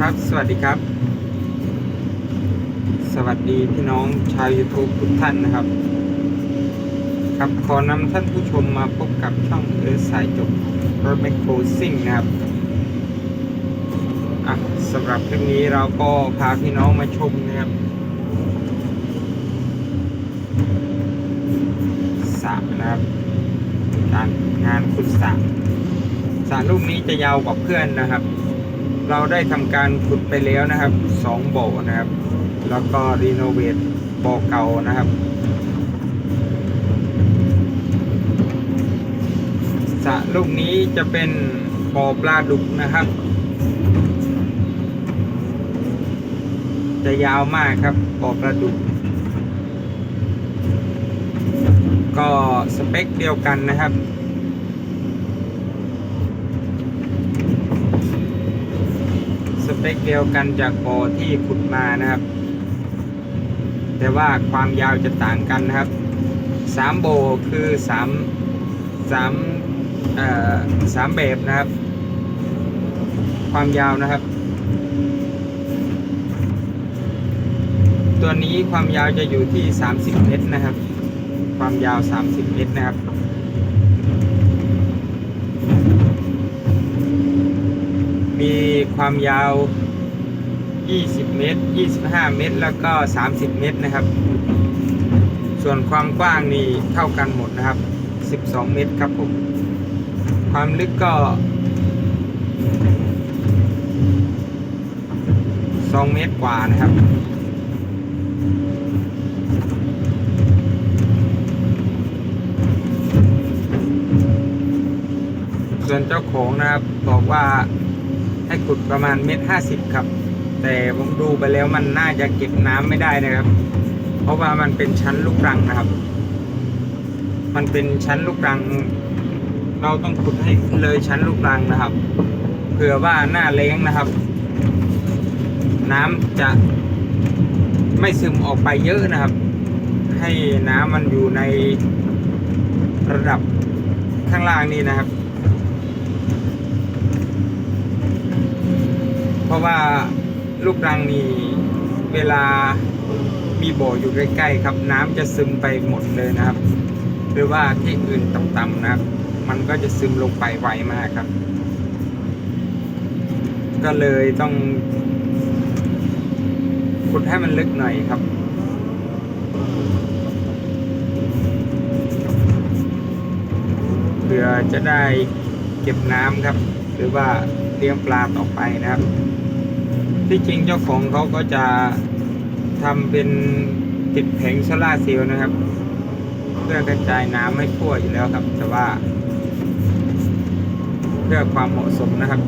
ครับ สวัสดีครับ สวัสดีพี่น้องชาว YouTube ทุกท่านนะครับ ครับขอนำท่านผู้ชมมาพบกับช่องเออสายจบรถแมคโครซิ่งนะครับอะสำหรับคลิปนี้เราก็พาพี่น้องมาชมนะครับสระนะครับการงานขุดสระสระลูกนี้จะยาวกว่าเพื่อนนะครับ เราได้ทำการขุดไปแล้วนะครับสองบ่อนะครับ แล้วก็รีโนเวทบ่อเก่านะครับสระลูกนี้จะเป็นบ่อปลาดุกนะครับ จะยาวมากครับบ่อปลาดุก ก็สเปคเดียวกันนะครับ สเปคเดียวกันจากบ่อที่ขุดมานะครับ แต่ว่าความยาวจะต่างกันนะครับสามโบคือสามสามเอ่อสามแบบนะครับ ความยาวนะครับ ตัวนี้ความยาวจะอยู่ที่ 30 เมตรนะครับ ความยาว 30 เมตรนะครับ มี ความยาว 20 เมตร 25 เมตร แล้วก็ 30 เมตรนะครับ ส่วนความกว้างนี่เท่ากันหมดนะครับ 12 เมตรครับผม ความลึกก็ 2 เมตรกว่านะครับส่วนเจ้าของนะครับบอกว่า ให้ขุดประมาณเมตรห้าสิบครับ แต่ผมดูไปแล้วมันน่าจะเก็บน้ำไม่ได้นะครับ เพราะว่ามันเป็นชั้นลูกรังนะครับ มันเป็นชั้นลูกรัง เราต้องขุดให้เลยชั้นลูกรังนะครับ เผื่อว่าหน้าแล้งนะครับ น้ำจะไม่ซึมออกไปเยอะนะครับ ให้น้ำมันอยู่ในระดับข้างล่างนี้นะครับ เพ ราะว่าลูกรังนี่เวลามีบ่ออยู่ใกล้ๆครับ น้ำจะซึมไปหมดเลยนะครับ หรือว่าที่อื่นต่ำๆนะครับ มันก็จะซึมลงไปไวมากครับ ก็เลยต้องขุดให้มันลึกหน่อยครับเพื่อจะได้เก็บน้ำครับ หรือว่าเลี้ยงปลาต่อไปนะครับ ที่จริงเจ้าของเขาก็จะทำเป็นติดแผงโซล่าร์เซลล์นะครับ เพื่อกระจายน้ำให้ทั่วอยู่แล้วครับ แต่ว่า เพื่อความเหมาะสมนะครับ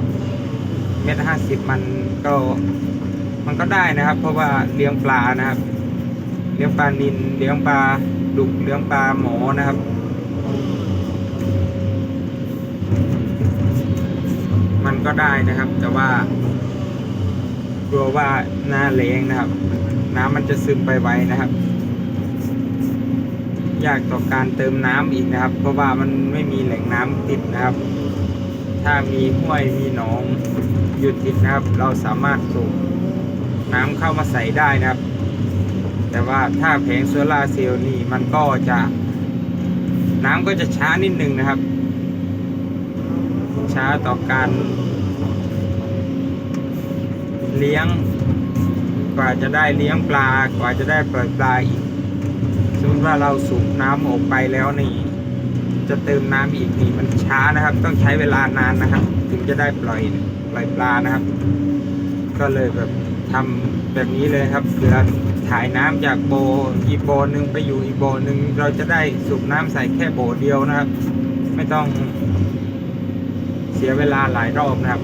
เมตรห้าสิบมันก็มันก็ได้นะครับ เพราะว่าเลี้ยงปลานะครับ เลี้ยงปลานินเลี้ยงปลาดุกเลี้ยงปลาหมอนะครับมันก็ได้นะครับ แต่ว่า กลัวว่าหน้าแรงนะครับ น้ำมันจะซึมไปไวนะครับ ยากต่อการเติมน้ำอีกนะครับ เพราะว่ามันไม่มีแหล่งน้ำติดนะครับ ถ้ามีห้วยมีหนองอยู่ติดนะครับ เราสามารถสูบน้ำเข้ามาใส่ได้นะครับ แต่ว่าถ้าแผงโซลาร์เซลล์นี่มันก็จะน้ำก็จะช้านิดนึงนะครับ ช้าต่อการ เลี้ยง กว่าจะได้เลี้ยงปลา กว่าจะได้ปล่อยปลาอีกสมมติว่าเราสูบน้ำออกไปแล้วนี่ จะเติมน้ำอีกนี่มันช้านะครับ ต้องใช้เวลานานนะครับ ถึงจะได้ปล่อยปล่อยปลานะครับ ก็เลยแบบทำแบบนี้เลยครับเพื่อถ่ายน้ำจากโบอีโบหนึ่งไปอยู่อีโบหนึ่งเราจะได้สูบน้ำใส่แค่โบเดียวนะครับ ไม่ต้องเสียเวลาหลายรอบนะครับ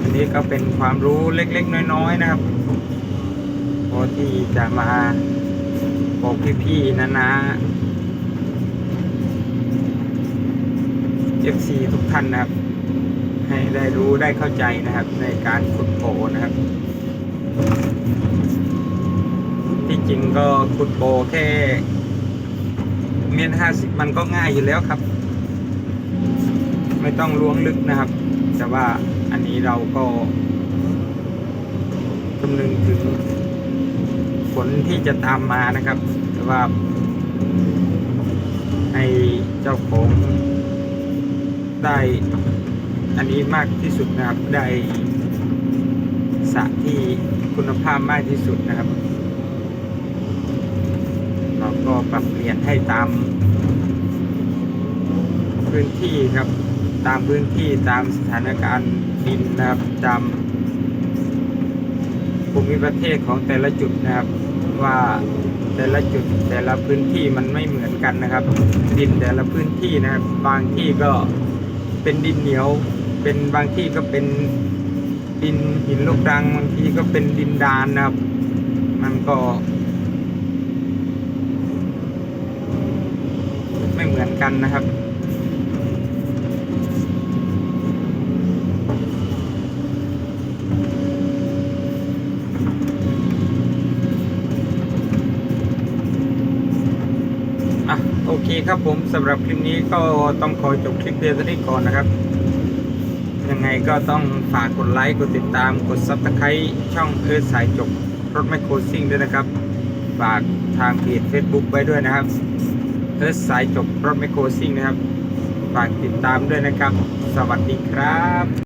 อันนี้ก็เป็นความรู้เล็กๆ น้อยๆนะครับพอที่จะมาบอกพี่ๆนะนะเอฟซีทุกท่านนะครับ ให้ได้รู้ได้เข้าใจนะครับ ในการขุดโบนะครับ ที่จริงก็ขุดโบแค่เมตรห้าสิบมันก็ง่ายอยู่แล้วครับ ไม่ต้องล้วงลึกนะครับ แต่ว่าอันนี้เราก็คำนึงถึงผลที่จะตามมานะครับ แต่ว่าให้เจ้าของได้อันนี้มากที่สุดนะครับ ได้สระที่คุณภาพมากที่สุดนะครับ เราก็ปรับเปลี่ยนให้ตามพื้นที่ครับ ตามพื้นที่ตามสถานการณ์ดินนะครับตามภูมิประเทศของแต่ละจุดนะครับ ว่าแต่ละจุดแต่ละพื้นที่มันไม่เหมือนกันนะครับ ดินแต่ละพื้นที่นะครับ บางที่ก็เป็นดินเหนียว เป็นบางที่ก็เป็นดินหินลูกรังบางที่ก็เป็นดินดานนะครับ มันก็ ไม่เหมือนกันนะครับ โอเคครับผมสำหรับคลิปนี้ก็ต้องขอจบคลิปเพียงเท่านี้ก่อนนะครับ ยังไงก็ต้องฝากกดไลค์กดติดตามกดซับสไครต์ช่องเอิร์ธสายจบรถไมโครซิ่งด้วยนะครับ ฝากทางเพจ Facebook ไว้ด้วยนะครับเอิร์ธสายจบรถไมโครซิ่งนะครับ ฝากติดตามด้วยนะครับ สวัสดีครับ